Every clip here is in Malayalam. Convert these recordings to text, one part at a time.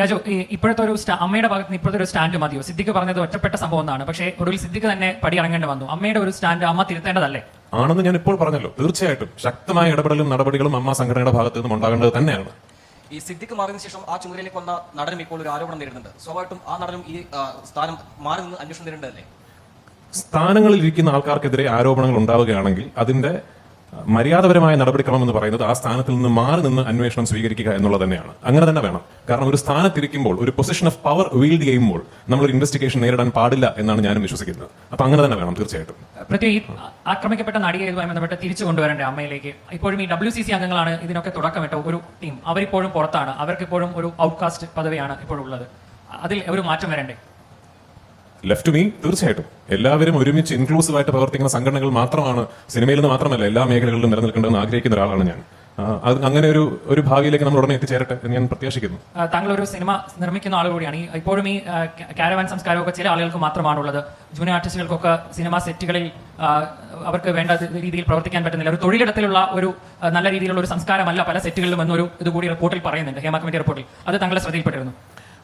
രാജു ഇപ്പോഴത്തെ ഒരു സ്റ്റാ- അമ്മയുടെ ഭാഗത്ത് നിന്ന് ഇപ്പോഴത്തെ ഒരു സ്റ്റാൻഡ് മതിയോ? സിദ്ദിഖ് പറഞ്ഞത് ഒറ്റപ്പെട്ട സംഭവം എന്നാണ്. പക്ഷേ ഒടുവിൽ സിദ്ദിഖ് തന്നെ പടി ഇറങ്ങേണ്ടി വന്നു. അമ്മയുടെ ഒരു സ്റ്റാൻഡ് അമ്മ തിരുത്തേണ്ടതല്ലേ? ആണെന്ന് ഞാൻ ഇപ്പോൾ പറഞ്ഞല്ലോ. തീർച്ചയായിട്ടും. ശക്തമായ ഇടപെടലും നടപടികളും അമ്മ സംഘടനയുടെ ഭാഗത്ത് നിന്നും ഉണ്ടാകേണ്ടത് തന്നെയാണ്. ഈ സിദ്ദിഖ് മാറിയതിനു ശേഷം ആ ചുമതലയിലേക്ക് വന്ന നടനും ഇപ്പോൾ ഒരു ആരോപണം നേരിടുന്നുണ്ട്. സ്വാഭാവികമായിട്ടും ആ നടനും ഈ സ്ഥാനം മാറി നിന്ന് അന്വേഷണം നേരിടേണ്ടതല്ലേ? സ്ഥാനങ്ങളിൽ ഇരിക്കുന്ന ആൾക്കാർക്കെതിരെ ആരോപണങ്ങൾ ഉണ്ടാവുകയാണെങ്കിൽ അതിന്റെ മര്യാദപരമായ നടപടിക്രമം എന്ന് പറയുന്നത് ആ സ്ഥാനത്തിൽ നിന്ന് മാറി നിന്ന് അന്വേഷണം സ്വീകരിക്കുക എന്നുള്ളത് തന്നെയാണ്. അങ്ങനെ തന്നെ വേണം. കാരണം ഒരു സ്ഥാനത്തിരിക്കുമ്പോൾ ഒരു പൊസിഷൻ ഓഫ് പവർ വീൽഡ് ചെയ്യുമ്പോൾ നമ്മൾ ഒരു ഇൻവെസ്റ്റിഗേഷൻ നേരിടാൻ പാടില്ല എന്നാണ് ഞാനും വിശ്വസിക്കുന്നത്. അപ്പൊ അങ്ങനെ തന്നെ വേണം തീർച്ചയായിട്ടും. ആക്രമിക്കപ്പെട്ട നടിയുമായി ബന്ധപ്പെട്ട് തിരിച്ചു കൊണ്ടുവരേണ്ട അമ്മയിലേക്ക്. ഇപ്പോഴും ഈ ഡബ്ല്യു സി സി അംഗങ്ങളാണ് ഇതിനൊക്കെ തുടക്കമിട്ട ഒരു ടീം അവരിപ്പോഴും പുറത്താണ്. അവർക്ക് ഇപ്പോഴും ഒരു ഔട്ട്കാസ്റ്റ് പദവിയാണ് ഇപ്പോഴുള്ളത്. അതിൽ ഒരു മാറ്റം വരണ്ടേ? ലെഫ്റ്റ് മീ തീർച്ചയായിട്ടും. എല്ലാവരും ഒരുമിച്ച് ഇൻക്ലൂസീവ് ആയിട്ട് പ്രവർത്തിക്കുന്ന സംഘടനകൾ മാത്രമാണ് സിനിമയിൽ നിന്ന് മാത്രമല്ല എല്ലാ മേഖലകളിലും നിലനിൽക്കേണ്ടതെന്ന് ആഗ്രഹിക്കുന്ന ഒരാളാണ് ഞാൻ. അത് അങ്ങനെ ഒരു ഒരു ഭാവിയിലേക്ക് നമ്മൾ ഉടനെ എത്തിച്ചേരട്ടെ എന്ന് ഞാൻ പ്രത്യാശിക്കുന്നു. താങ്കൾ ഒരു സിനിമ നിർമ്മിക്കുന്ന ആൾ കൂടിയാണ്. ഇപ്പോഴും ഈ കാരവാൻ സംസ്കാരമൊക്കെ ചില ആളുകൾക്ക് മാത്രമാണുള്ളത്. ജൂനിയർ ആർട്ടിസ്റ്റുകൾക്കൊക്കെ സിനിമ സെറ്റുകളിൽ അവർക്ക് വേണ്ട രീതിയിൽ പ്രവർത്തിക്കാൻ പറ്റുന്നില്ല. ഒരു തൊഴിലിടത്തിലുള്ള ഒരു നല്ല രീതിയിലുള്ള ഒരു സംസ്കാരമല്ല പല സെറ്റുകളിലും എന്നൊരു ഇതുകൂടി റിപ്പോർട്ടിൽ പറയുന്നുണ്ട്. ഹേമ കമ്മിറ്റി റിപ്പോർട്ടിൽ. അത് താങ്കളെ ശ്രദ്ധയിൽപ്പെട്ടിരുന്നു.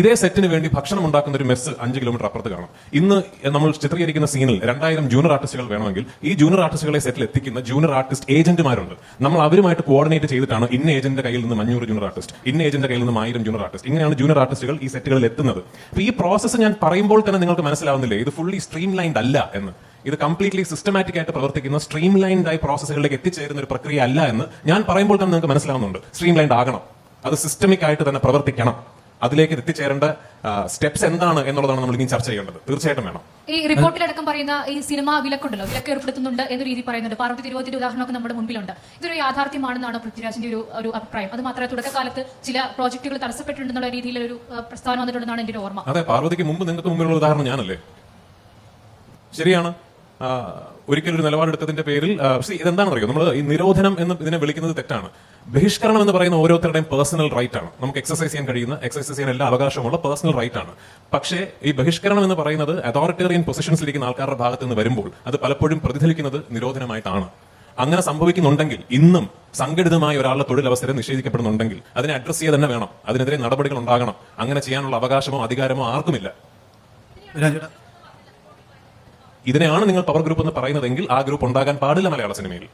ഇതേ സെറ്റിന് വേണ്ടി ഭക്ഷണം ഉണ്ടാക്കുന്ന ഒരു മെസ്സ് അഞ്ച് കിലോമീറ്റർ അപ്പുറത്ത് കാണാം. ഇന്ന് നമ്മൾ ചിത്രീകരിക്കുന്ന സീനിൽ രണ്ടായിരം ജൂനിയർ ആർട്ടിസ്റ്റുകൾ വേണമെങ്കിൽ ഈ ജൂനിയർ ആർട്ടിസ്റ്റുകളെ സെറ്റിൽ എത്തിക്കുന്ന ജൂനിയർ ആർട്ടിസ്റ്റ് ഏജന്റുമാരുണ്ട് നമ്മൾ അവരുമായിട്ട് കോർഡിനേറ്റ് ചെയ്തിട്ടാണ് ഇന്ന ഏജന്റിന്റെ കയ്യിൽ നിന്ന് അഞ്ഞൂറ് ജൂനിയർ ആർട്ടിസ്റ്റ് ഇന്ന ഏജന്റിന്റെ കയ്യിൽ നിന്ന് ആയിരം ജൂനിയർ ആർട്ടിസ്റ്റ് ഇങ്ങനെയാണ് ജൂനിയർ ആർട്ടിസ്റ്റുകൾ ഈ സെറ്റുകളിൽ എത്തുന്നത്. അപ്പൊ ഈ പ്രോസസ്സ് ഞാൻ പറയുമ്പോൾ തന്നെ നിങ്ങൾക്ക് മനസ്സിലാവുന്നില്ലേ ഇത് ഫുള്ളി സ്ട്രീം ലൈൻഡ് അല്ല എന്ന്. ഇത് കംപ്ലീറ്റ്ലി സിസ്റ്റമാറ്റിക് ആയിട്ട് പ്രവർത്തിക്കുന്ന സ്ട്രീം ആയി പ്രോസസ്സുകളിലേക്ക് എത്തിച്ചേരുന്ന ഒരു പ്രക്രിയ അല്ല എന്ന് ഞാൻ പറയുമ്പോൾ തന്നെ നിങ്ങൾക്ക് മനസ്സിലാവുന്നുണ്ട്. സ്ട്രീം ലൈൻഡ് ആകണം. അത് സിസ്റ്റമിക് ആയിട്ട് തന്നെ പ്രവർത്തിക്കണം. അതിലേക്ക് എത്തിച്ചേരേണ്ട സ്റ്റെപ്സ് എന്താണ് എന്നുള്ളതാണ് നമ്മൾ ഇനി ചർച്ച ചെയ്യേണ്ടത്. തീർച്ചയായിട്ടും വേണം. ഈ റിപ്പോർട്ടിലടക്കം പറയുന്ന ഈ സിനിമ വിലക്കുണ്ടല്ലോ വിലക്ക് ഏർപ്പെടുത്തുന്നുണ്ട് എന്ന രീതി പറയുന്നുണ്ട്. പാർവതി തിരുവോത്തിന്റെ ഉദാഹരണമൊക്കെ നമ്മുടെ മുൻപിലുണ്ട്. ഇതൊരു യാഥാർത്ഥ്യമാണെന്നാണ് പൃഥ്വിരാജിന്റെ ഒരു ഒരു അഭിപ്രായം. അത് മാത്രമേ തുടക്കകാലത്ത് ചില പ്രോജക്റ്റുകൾ തടസ്സപ്പെട്ടിട്ടുണ്ടെന്നുള്ള രീതിയിലൊരു പ്രസ്താവന വന്നിട്ടുണ്ടെന്നാണ് എന്റെ ഓർമ്മ. അതെ പാർവതിക്ക് മുമ്പ് നിങ്ങൾക്ക് മുമ്പിലുള്ള ഉദാഹരണം ഞാനല്ലേ? ശരിയാണ്. ഒരിക്കലൊരു നിലപാടെടുത്തതിന്റെ പേരിൽ ഇതെന്താണെന്നറിയോ? നമ്മൾ ഈ നിരോധനം എന്ന് ഇതിനെ വിളിക്കുന്നത് തെറ്റാണ്. ബഹിഷ്കരണം എന്ന് പറയുന്ന ഓരോരുത്തരുടെയും പേഴ്സണൽ റൈറ്റ് ആണ്. നമുക്ക് എക്സസൈസ് ചെയ്യാൻ കഴിയുന്ന എക്സസൈസ് ചെയ്യാൻ എല്ലാ അവകാശമുള്ള പേഴ്സണൽ റൈറ്റ് ആണ്. പക്ഷേ ഈ ബഹിഷ്കരണം എന്ന് പറയുന്നത് അതോറിറ്റേറിയൻ പൊസിഷൻസിലിരിക്കുന്ന ആൾക്കാരുടെ ഭാഗത്ത് നിന്ന് വരുമ്പോൾ അത് പലപ്പോഴും പ്രതിഫലിക്കുന്നത് നിരോധനമായിട്ടാണ്. അങ്ങനെ സംഭവിക്കുന്നുണ്ടെങ്കിൽ ഇന്നും സംഘടിതമായ ഒരാളുടെ തൊഴിലവസരം നിഷേധിക്കപ്പെടുന്നുണ്ടെങ്കിൽ അതിനെ അഡ്രസ് ചെയ്യുക തന്നെ വേണം. അതിനെതിരെ നടപടികൾ ഉണ്ടാകണം. അങ്ങനെ ചെയ്യാനുള്ള അവകാശമോ അധികാരമോ ആർക്കുമില്ല. ഇതിനെയാണ് നിങ്ങൾ പവർ ഗ്രൂപ്പ് എന്ന് പറയുന്നതെങ്കിൽ ആ ഗ്രൂപ്പ് ഉണ്ടാകാൻ പാടില്ല മലയാള സിനിമയിൽ.